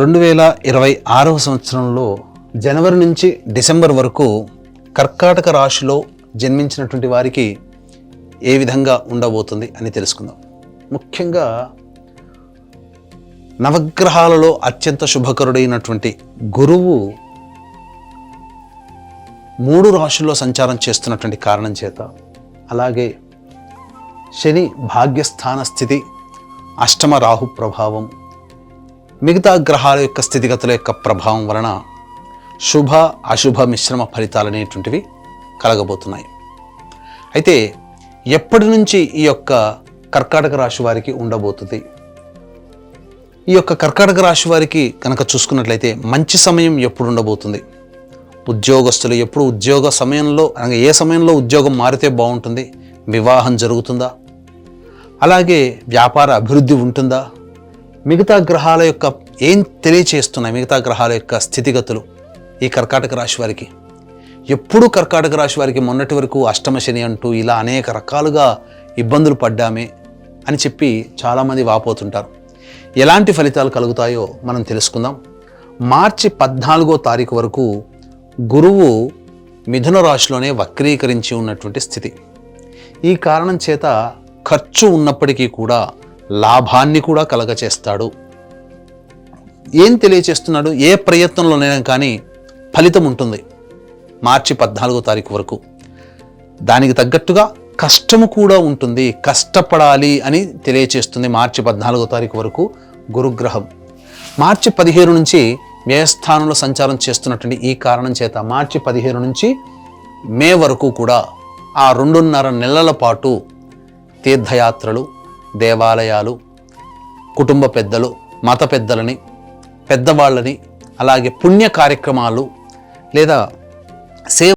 రెండు వేల ఇరవై ఆరవ సంవత్సరంలో జనవరి నుంచి డిసెంబర్ వరకు కర్కాటక రాశిలో జన్మించినటువంటి వారికి ఏ విధంగా ఉండబోతుంది అని తెలుసుకుందాం. ముఖ్యంగా నవగ్రహాలలో అత్యంత శుభకరుడైనటువంటి గురువు మూడు రాశుల్లో సంచారం చేస్తున్నటువంటి కారణం చేత అలాగే శని భాగ్యస్థాన స్థితి అష్టమ రాహు ప్రభావం మిగతా గ్రహాల యొక్క స్థితిగతుల యొక్క ప్రభావం వలన శుభ అశుభ మిశ్రమ ఫలితాలు అనేటువంటివి కలగబోతున్నాయి. అయితే ఎప్పటి నుంచి ఈ యొక్క కర్కాటక రాశి వారికి ఉండబోతుంది? ఈ యొక్క కర్కాటక రాశి వారికి కనుక చూసుకున్నట్లయితే మంచి సమయం ఎప్పుడు ఉండబోతుంది? ఉద్యోగస్తులు ఎప్పుడు ఉద్యోగ సమయంలో అనగా ఏ సమయంలో ఉద్యోగం మారితే బాగుంటుంది? వివాహం జరుగుతుందా? అలాగే వ్యాపార అభివృద్ధి ఉంటుందా? మిగతా గ్రహాల యొక్క ఏం తెలియచేస్తున్నాయి మిగతా గ్రహాల యొక్క స్థితిగతులు ఈ కర్కాటక రాశి వారికి? ఎప్పుడు కర్కాటక రాశి వారికి మొన్నటి వరకు అష్టమ శని అంటూ ఇలా అనేక రకాలుగా ఇబ్బందులు పడ్డామే అని చెప్పి చాలామంది వాపోతుంటారు. ఎలాంటి ఫలితాలు కలుగుతాయో మనం తెలుసుకుందాం. మార్చి పద్నాలుగో తారీఖు వరకు గురువు మిథున రాశిలోనే వక్రీకరించి ఉన్నటువంటి స్థితి. ఈ కారణం చేత ఖర్చు ఉన్నప్పటికీ కూడా లాభాన్ని కూడా కలగచేస్తాడు. ఏం తెలియచేస్తున్నాడు? ఏ ప్రయత్నంలోనైనా కానీ ఫలితం ఉంటుంది. మార్చి పద్నాలుగో తారీఖు వరకు. దానికి తగ్గట్టుగా కష్టము కూడా ఉంటుంది. కష్టపడాలి అని తెలియచేస్తుంది మార్చి పద్నాలుగో తారీఖు వరకు గురుగ్రహం. మార్చి పదిహేను నుంచి వ్యయస్థానంలో సంచారం చేస్తున్నటువంటి ఈ కారణం చేత మార్చి పదిహేను నుంచి మే వరకు కూడా ఆ రెండున్నర నెలల పాటు తీర్థయాత్రలు దేవాలయాలు కుటుంబ పెద్దలు మత పెద్దలని పెద్దవాళ్ళని అలాగే పుణ్య కార్యక్రమాలు లేదా సేవ